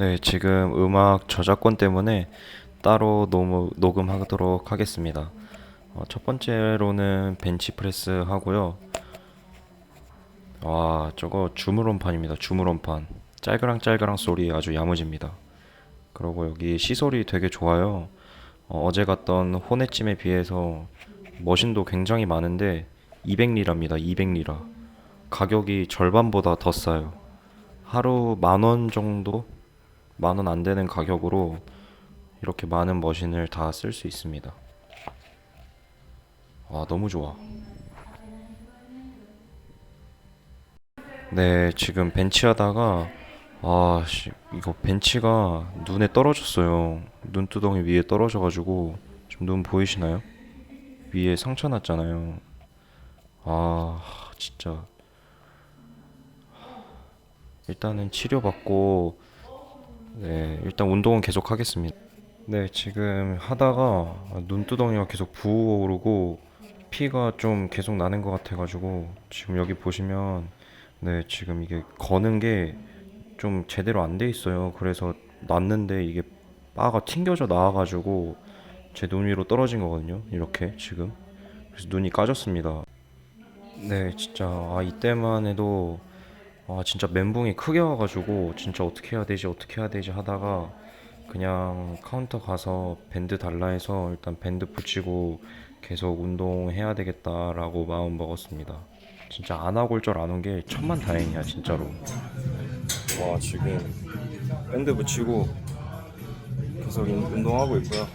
네, 지금 음악 저작권 때문에 따로 노무, 녹음하도록 하겠습니다. 어, 첫 번째로는 벤치프레스 하고요. 와, 저거 주무론판입니다. 주무론판. 짤그랑짤그랑 소리 아주 야무집니다. 그리고 여기 시설이 되게 좋아요. 어, 어제 갔던 호내찜에 비해서 머신도 굉장히 많은데 200리라입니다. 200리라. 가격이 절반보다 더 싸요. 하루 만 원 정도? 만 원 안 되는 가격으로 이렇게 많은 머신을 다 쓸 수 있습니다. 와, 너무 좋아. 네, 지금 벤치 하다가 아, 씨, 이거 벤치가 눈에 떨어졌어요. 눈두덩이 위에 떨어져가지고 지금 눈 보이시나요? 위에 상처 났잖아요. 아, 진짜. 일단은 치료받고 네, 일단 운동은 계속 하겠습니다. 네, 지금 하다가 눈두덩이가 계속 부어오르고 피가 좀 계속 나는 것 같아가지고 지금 여기 보시면 네, 지금 이게 거는 게 좀 제대로 안 돼 있어요. 그래서 났는데 이게 바가 튕겨져 나와가지고 제 눈 위로 떨어진 거거든요. 이렇게 지금. 그래서 눈이 까졌습니다. 네, 진짜 아 이때만 해도 아 진짜 멘붕이 크게 와가지고 진짜 어떻게 해야 되지 어떻게 해야 되지 하다가 그냥 카운터 가서 밴드 달라 해서 일단 밴드 붙이고 계속 운동해야 되겠다라고 마음 먹었습니다. 진짜 안 하고 올 줄 아는 게 천만 다행이야 진짜로. 와 지금 밴드 붙이고 계속 인- 운동하고 있고요.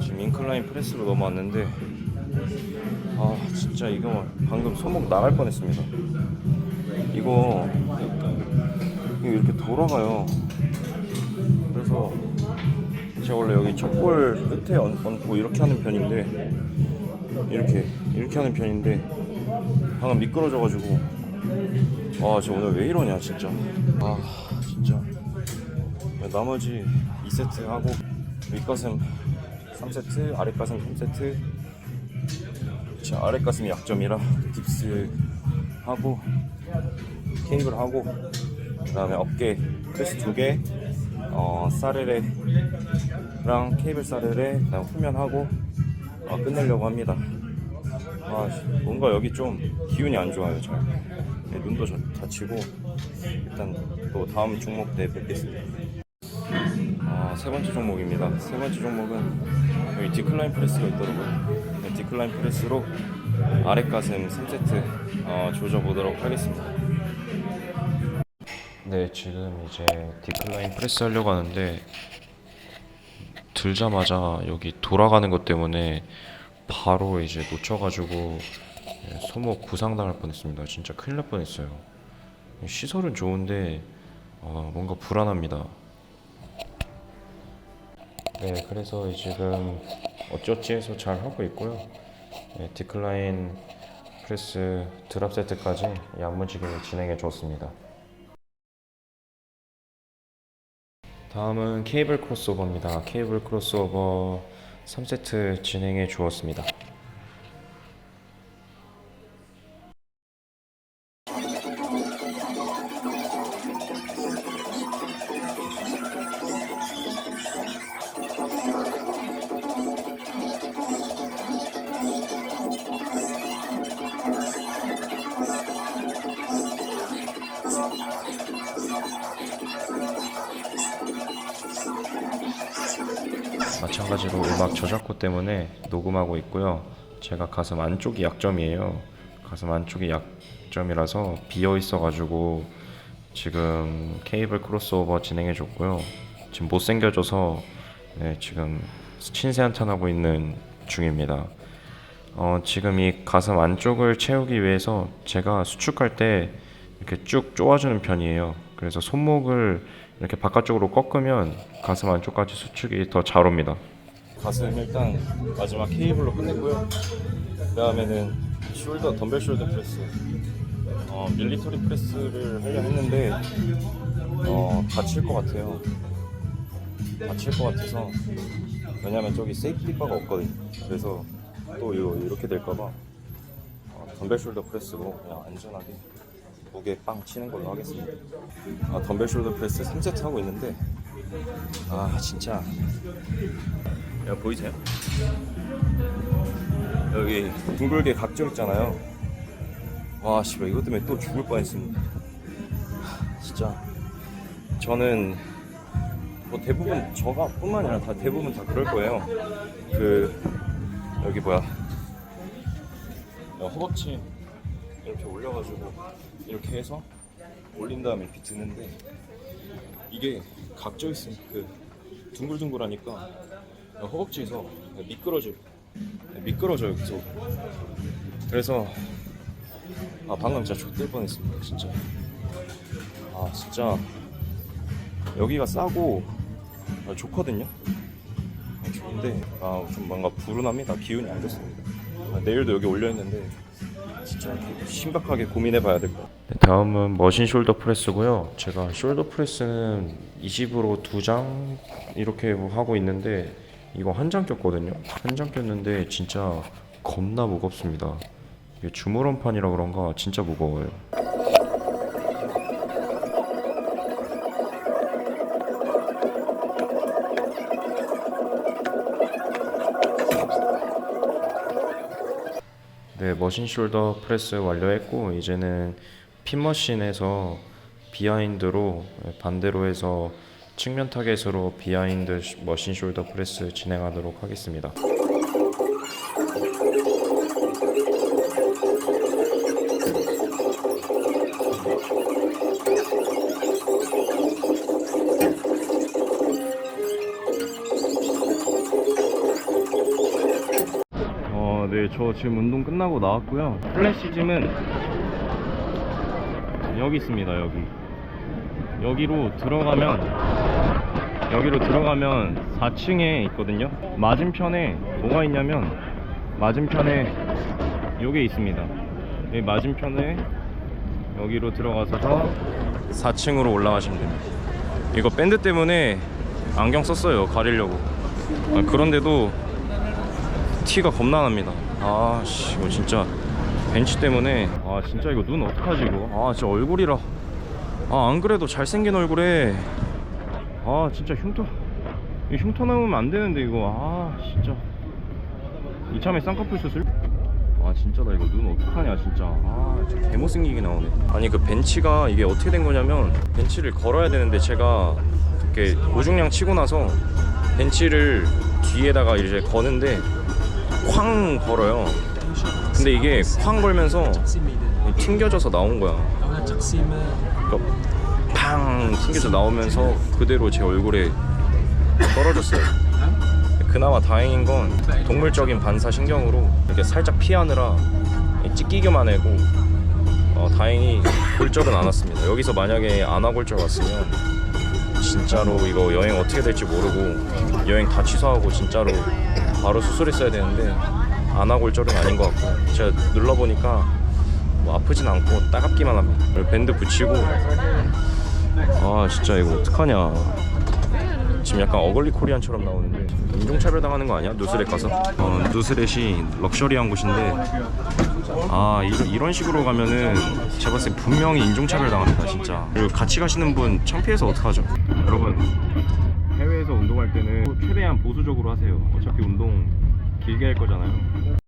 지금 인클라인 프레스로 넘어왔는데 아 진짜 이거 방금 손목 나갈 뻔했습니다. 이거 이렇게 돌아가요. 그래서 제가 원래 여기 척골 끝에 얹, 얹고 이렇게 하는 편인데 이렇게 이렇게 하는 편인데 방금 미끄러져가지고. 아 진짜 오늘 왜 이러냐 진짜. 아 진짜. 나머지 2세트 하고 윗가슴 3세트 아랫가슴 3세트. 제 아랫가슴이 약점이라 딥스 하고 케이블 하고 그 다음에 어깨 프레스 두개 어, 사르레랑 케이블 사르레 그다음 후면 하고 어, 끝내려고 합니다. 아 뭔가 여기 좀 기운이 안 좋아요 잘. 네, 눈도 자, 다치고 일단 또 다음 종목 때 뵙겠습니다. 아, 세 번째 종목입니다. 세 번째 종목은 여기 디클라인 프레스가 있더라고요. 네, 디클라인 프레스로 아랫 가슴 3세트 어, 조져보도록 하겠습니다 네, 지금 이제 디클라인 프레스 하려고 하는데 들자마자 여기 돌아가는 것 때문에 바로 이제 놓쳐가지고 예, 손목 부상당할 뻔했습니다. 진짜 큰일 날 뻔했어요. 시설은 좋은데 어, 뭔가 불안합니다. 네, 그래서 지금 어쩌지 해서 잘 하고 있고요. 네, 디클라인 프레스 드랍 세트까지 야무지게 진행해 줬습니다. 다음은 케이블 크로스오버입니다. 케이블 크로스오버 3세트 진행해 주었습니다. 마찬가지로 음악 저작권 때문에 녹음하고 있고요. 제가 가슴 안쪽이 약점이에요. 가슴 안쪽이 약점이라서 비어 있어가지고 지금 케이블 크로스오버 진행해 줬고요. 지금 못생겨져서 네, 지금 신세 한탄하고 있는 중입니다. 어, 지금 이 가슴 안쪽을 채우기 위해서 제가 수축할 때 이렇게 쭉 쪼아주는 편이에요. 그래서 손목을 이렇게 바깥쪽으로 꺾으면 가슴 안쪽까지 수축이 더 잘 옵니다. 가슴 일단 마지막 케이블로 끝냈고요. 그 다음에는 숄더 덤벨 숄더 프레스, 어, 밀리터리 프레스를 하려 했는데 어, 다칠 것 같아요. 다칠 것 같아서 왜냐면 저기 세이프티 바가 없거든요. 그래서 또 이렇게 될까봐 어, 덤벨 숄더 프레스로 그냥 안전하게 무게 빵 치는 걸로 하겠습니다. 아, 덤벨 숄더 프레스 3세트 하고 있는데 아 진짜. 야 보이세요? 여기 둥글게 각져 있잖아요. 와 씨발 이것 때문에 또 죽을 뻔했습니다. 하, 진짜. 저는 뭐 대부분 저가 뿐만 아니라 다 대부분 다 그럴 거예요. 그 여기 뭐야? 야, 허벅지 이렇게 올려가지고 이렇게 해서 올린 다음에 드는데 이게 각져 있으면 그 둥글둥글하니까 허벅지에서 미끄러져 미끄러져요 계속. 그래서 아 방금 진짜 좆될 뻔했습니다 진짜. 아 진짜. 여기가 싸고 아, 좋거든요? 아, 좋은데 아 좀 뭔가 불운합니다. 기운이 안 좋습니다 아, 내일도 여기 올려 있는데 진짜 심각하게 고민해 봐야 될 것 같아요 네, 다음은 머신 숄더 프레스고요. 제가 숄더 프레스는 20으로 두 장 이렇게 하고 있는데 이거 한 장 꼈거든요. 한 장 꼈는데 진짜 겁나 무겁습니다. 이게 주무런판이라 그런가 진짜 무거워요. 네, 머신 숄더 프레스 완료했고 이제는 핀머신에서 비하인드로 반대로 해서 측면 타겟으로 비하인드 시- 머신 숄더 프레스 진행하도록 하겠습니다. 저 지금 운동 끝나고 나왔고요. 플래시즘은 여기 있습니다, 여기. 여기로 들어가면 여기로 들어가면 4층에 있거든요. 맞은편에 뭐가 있냐면 맞은편에 요게 있습니다. 여기 맞은편에 여기로 들어가서 4층으로 올라가시면 됩니다. 이거 밴드 때문에 안경 썼어요. 가리려고. 아, 그런데도 티가 겁나 납니다. 아, 씨, 이거 진짜 벤치 때문에. 아, 진짜 이거 눈 어떡하지 이거? 아, 진짜 얼굴이라. 아, 안 그래도 잘생긴 얼굴에. 아, 진짜 흉터 이 흉터 나오면 안 되는데 이거. 아, 진짜. 이참에 쌍꺼풀 수술? 아 진짜 나 이거 눈 어떡하냐 진짜. 아 진짜 개못생기게 나오네. 아니 그 벤치가 이게 어떻게 된 거냐면 벤치를 걸어야 되는데 제가 이렇게 오중량 치고 나서 벤치를 뒤에다가 이제 거는데 쾅 걸어요. 근데 이게 쾅 걸면서 튕겨져서 나온 거야. 그러니까 팡 튕겨져 나오면서 그대로 제 얼굴에 떨어졌어요. 그나마 다행인 건 동물적인 반사 신경으로 이렇게 살짝 피하느라 찢기기만 하고 어, 다행히 골절은 안 왔습니다. 여기서 만약에 안아골절 왔으면 진짜로 이거 여행 어떻게 될지 모르고 여행 다 취소하고 진짜로 바로 수술했어야 되는데 안아골절은 아닌 것 같고 제가 눌러보니까 뭐 아프진 않고 따갑기만 합니다. 밴드 붙이고 아 진짜 이거 어떡하냐 지금 약간 어글리 코리안처럼 나오는데 인종차별 당하는 거 아니야? 누스렛 가서? 어, 누스렛이 럭셔리한 곳인데 아 이, 런 식으로 가면은 제가 봤을 때 분명히 인종차별 당합니다 진짜 그리고 같이 가시는 분 창피해서 어떡하죠? 여러분 때는 최대한 보수적으로 하세요. 어차피 운동 길게 할 거잖아요